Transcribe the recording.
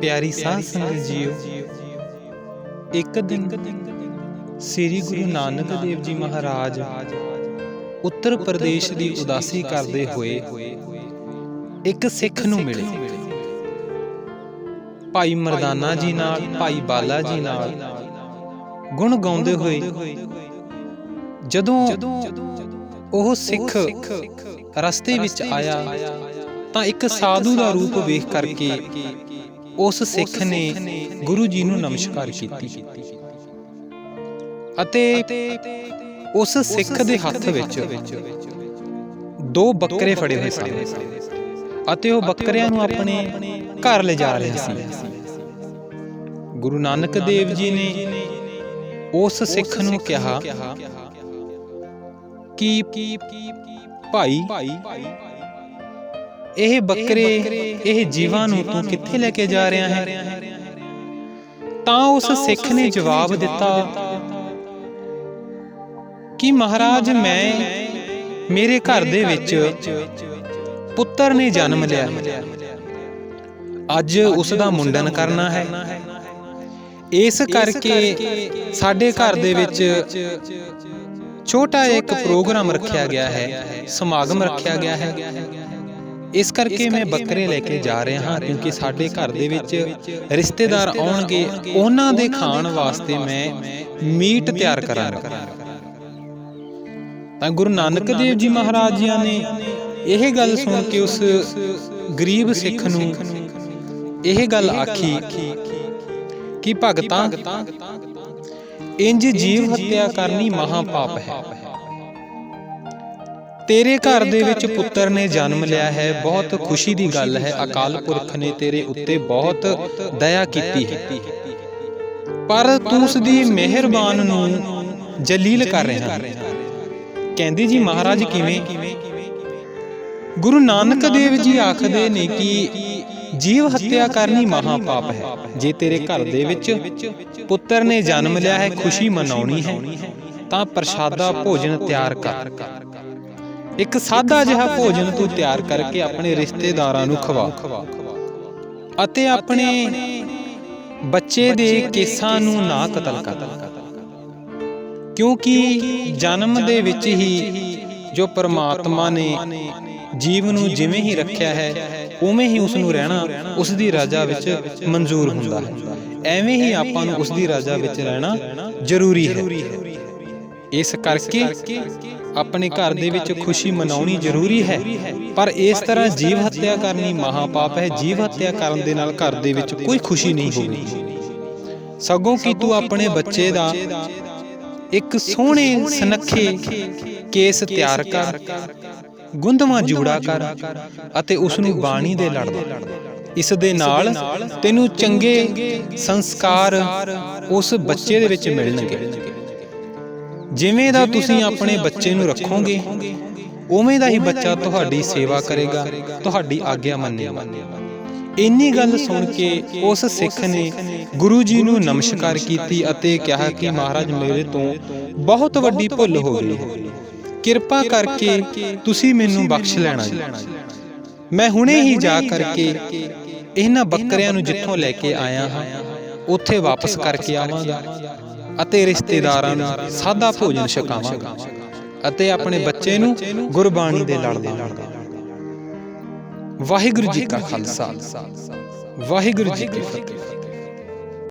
ਪਿਆਰੀ ਸਾਧ ਸੰਗਤ ਜੀਓ। ਇੱਕ ਦਿਨ ਸ੍ਰੀ ਗੁਰੂ ਨਾਨਕ ਦੇਵ ਜੀ ਮਹਾਰਾਜ ਉੱਤਰ ਪ੍ਰਦੇਸ਼ ਦੀ ਉਦਾਸੀ ਕਰਦੇ ਹੋਏ ਇੱਕ ਸਿੱਖ ਨੂੰ ਮਿਲੇ। ਭਾਈ ਮਰਦਾਨਾ ਜੀ ਨਾਲ ਭਾਈ ਬਾਲਾ ਜੀ ਨਾਲ ਗੁਣ ਗਾਉਂਦੇ ਹੋਏ ਜਦੋਂ ਉਹ ਸਿੱਖ ਰਸਤੇ ਵਿੱਚ ਆਇਆ ਤਾਂ ਇੱਕ ਸਾਧੂ ਦਾ ਰੂਪ ਵੇਖ ਕਰਕੇ ਉਸ ਸਿੱਖ ਨੇ ਗੁਰੂ ਜੀ ਨੂੰ ਨਮਸਕਾਰ ਕੀਤੀ। ਅਤੇ ਉਸ ਸਿੱਖ ਦੇ ਹੱਥ ਵਿੱਚ ਦੋ ਬੱਕਰੇ ਫੜੇ ਹੋਏ ਸਨ ਅਤੇ ਉਹ ਬੱਕਰਿਆਂ ਨੂੰ ਆਪਣੇ ਘਰ ਲੈ ਜਾ ਰਿਹਾ ਸੀ। ਗੁਰੂ ਨਾਨਕ ਦੇਵ ਜੀ ਨੇ ਉਸ ਸਿੱਖ ਨੂੰ ਕਿਹਾ ਕਿ ਭਾਈ ਇਹ ਬੱਕਰੇ ਇਹ ਜੀਵਾਂ ਨੂੰ ਤੂੰ ਕਿੱਥੇ ਲੈ ਕੇ ਜਾ ਰਿਹਾ ਹੈ? ਤਾਂ ਉਸ ਸਿੱਖ ਨੇ ਜਵਾਬ ਦਿੱਤਾ ਕਿ ਮਹਾਰਾਜ ਮੈਂ ਮੇਰੇ ਘਰ ਦੇ ਵਿੱਚ ਪੁੱਤਰ ਨੇ ਜਨਮ ਲਿਆ ਅੱਜ ਉਸ ਦਾ ਮੁੰਡਨ ਕਰਨਾ ਹੈ। ਇਸ ਕਰਕੇ ਸਾਡੇ ਘਰ ਦੇ ਵਿੱਚ ਛੋਟਾ ਇੱਕ ਪ੍ਰੋਗਰਾਮ ਰੱਖਿਆ ਗਿਆ ਹੈ। ਸਮਾਗਮ ਰੱਖਿਆ ਗਿਆ ਹੈ। ਇਸ ਕਰਕੇ ਮੈਂ ਬੱਕਰੇ ਲੈ ਕੇ ਜਾ ਰਿਹਾ ਹਾਂ, ਕਿਉਂਕਿ ਸਾਡੇ ਘਰ ਦੇ ਵਿੱਚ ਰਿਸ਼ਤੇਦਾਰ ਆਉਣਗੇ, ਉਹਨਾਂ ਦੇ ਖਾਣ ਵਾਸਤੇ ਮੈਂ ਮੀਟ ਤਿਆਰ ਕਰਾਂਗਾ। ਤਾਂ ਗੁਰੂ ਨਾਨਕ ਦੇਵ ਜੀ ਮਹਾਰਾਜ ਜੀ ਨੇ ਇਹ ਗੱਲ ਸੁਣ ਕੇ ਉਸ ਗਰੀਬ ਸਿੱਖ ਨੂੰ ਇਹ ਗੱਲ ਆਖੀ ਕਿ ਭਗਤਾਂ, ਇੰਜ ਜੀਵ ਹੱਤਿਆ ਕਰਨੀ ਮਹਾ ਪਾਪ ਹੈ। ਤੇਰੇ ਘਰ ਦੇ ਵਿੱਚ ਪੁੱਤਰ ਨੇ ਜਨਮ ਲਿਆ ਹੈ ਬਹੁਤ ਖੁਸ਼ੀ ਦੀ ਗੱਲ ਹੈ ਅਕਾਲ ਪੁਰਖ ਨੇ ਤੇਰੇ ਉੱਤੇ ਬਹੁਤ ਦਇਆ ਕੀਤੀ ਹੈ। ਪਰ ਤੂੰ ਉਸ ਦੀ ਮਿਹਰਬਾਨ ਨੂੰ ਜਲੀਲ ਕਰ ਰਿਹਾ ਹੈ। ਕਹਿੰਦੀ ਜੀ ਮਹਾਰਾਜ ਕਿਵੇਂ? ਗੁਰੂ ਨਾਨਕ ਦੇਵ ਜੀ ਆਖਦੇ ਨੇ ਕਿ ਜੀਵ ਹੱਤਿਆ ਕਰਨੀ ਮਹਾ ਪਾਪ ਹੈ। ਜੇ ਤੇਰੇ ਘਰ ਦੇ ਵਿੱਚ ਪੁੱਤਰ ਨੇ ਜਨਮ ਲਿਆ ਹੈ ਖੁਸ਼ੀ ਮਨਾਉਣੀ ਹੈ ਤਾਂ ਪ੍ਰਸ਼ਾਦਾ ਭੋਜਨ ਤਿਆਰ ਕਰ। ਇੱਕ ਸਾਦਾ ਜਿਹਾ ਭੋਜਨ ਤੂੰ ਤਿਆਰ ਕਰਕੇ ਆਪਣੇ ਰਿਸ਼ਤੇਦਾਰਾਂ ਨੂੰ ਖਵਾ। ਅਤੇ ਆਪਣੇ ਬੱਚੇ ਦੇ ਕੇਸਾਂ ਨੂੰ ਨਾ ਕਤਲ ਕਰ। ਕਿਉਂਕਿ ਜਨਮ ਦੇ ਵਿੱਚ ਹੀ ਜੋ ਪਰਮਾਤਮਾ ਨੇ ਜੀਵ ਨੂੰ ਜਿਵੇਂ ਹੀ ਰੱਖਿਆ ਹੈ ਉਵੇਂ ਹੀ ਉਸ ਨੂੰ ਰਹਿਣਾ ਉਸ ਦੀ ਰਾਜਾ ਵਿੱਚ ਮਨਜ਼ੂਰ ਹੁੰਦਾ ਹੈ। ਐਵੇਂ ਹੀ ਆਪਾਂ ਨੂੰ ਉਸ ਦੀ ਰਾਜਾ ਵਿੱਚ ਰਹਿਣਾ ਜ਼ਰੂਰੀ ਹੈ। ਇਸ ਕਰਕੇ ਆਪਣੇ ਘਰ ਦੇ ਵਿੱਚ ਖੁਸ਼ੀ ਮਨਾਉਣੀ ਜ਼ਰੂਰੀ ਹੈ। ਪਰ ਇਸ ਤਰ੍ਹਾਂ ਜੀਵ ਹੱਤਿਆ ਕਰਨੀ ਮਹਾ ਪਾਪ ਹੈ। ਜੀਵ ਹੱਤਿਆ ਕਰਨ ਦੇ ਨਾਲ ਘਰ ਦੇ ਵਿੱਚ ਕੋਈ ਖੁਸ਼ੀ ਨਹੀਂ ਹੋਣੀ ਸਗੋਂ ਕਿ ਤੂੰ ਆਪਣੇ ਬੱਚੇ ਦਾ ਇੱਕ ਸੋਹਣੇ ਸੁਨੱਖੇ ਕੇਸ ਤਿਆਰ ਕਰ, ਗੁੰਦਵਾ ਜੂੜਾ ਕਰ ਅਤੇ ਉਸ ਨੂੰ ਬਾਣੀ ਦੇ ਲੜ ਇਸ ਦੇ ਨਾਲ ਤੈਨੂੰ ਚੰਗੇ ਸੰਸਕਾਰ ਉਸ ਬੱਚੇ ਦੇ ਵਿੱਚ ਮਿਲਣਗੇ। ਜਿਵੇਂ ਦਾ ਤੁਸੀਂ ਆਪਣੇ ਬੱਚੇ ਨੂੰ ਰੱਖੋਗੇ ਉਵੇਂ ਦਾ ਹੀ ਬੱਚਾ ਤੁਹਾਡੀ ਸੇਵਾ ਕਰੇਗਾ ਤੁਹਾਡੀ ਆਗਿਆ ਮੰਨੇਗਾ। ਇੰਨੀ ਗੱਲ ਸੁਣ ਕੇ ਉਸ ਸਿੱਖ ਨੇ ਗੁਰੂ ਜੀ ਨੂੰ ਨਮਸਕਾਰ ਕੀਤੀ ਅਤੇ ਕਿਹਾ ਕਿ ਮਹਾਰਾਜ ਮੇਰੇ ਤੋਂ ਬਹੁਤ ਵੱਡੀ ਭੁੱਲ ਹੋ। ਗਈ ਕਿਰਪਾ ਕਰਕੇ ਤੁਸੀਂ ਮੈਨੂੰ ਬਖਸ਼ ਲੈਣਾ ਮੈਂ ਹੁਣੇ ਹੀ ਜਾ ਕਰਕੇ ਇਹਨਾਂ ਬੱਕਰਿਆਂ ਨੂੰ ਜਿੱਥੋਂ ਲੈ ਕੇ ਆਇਆ ਹਾਂ ਉੱਥੇ ਵਾਪਸ ਕਰਕੇ ਆਵਾਂਗਾ। ਅਤੇ ਰਿਸ਼ਤੇਦਾਰਾਂ ਨੂੰ ਸਾਦਾ ਭੋਜਨ ਛਕਾਵਾਂਗਾ ਅਤੇ ਆਪਣੇ ਬੱਚੇ ਨੂੰ ਗੁਰਬਾਣੀ ਦੇ ਲੜ ਦੇਵਾਂਗਾ ਵਾਹਿਗੁਰੂ ਜੀ ਕਾ ਖਾਲਸਾ। ਵਾਹਿਗੁਰੂ ਜੀ ਕੀ ਫਤਿਹ।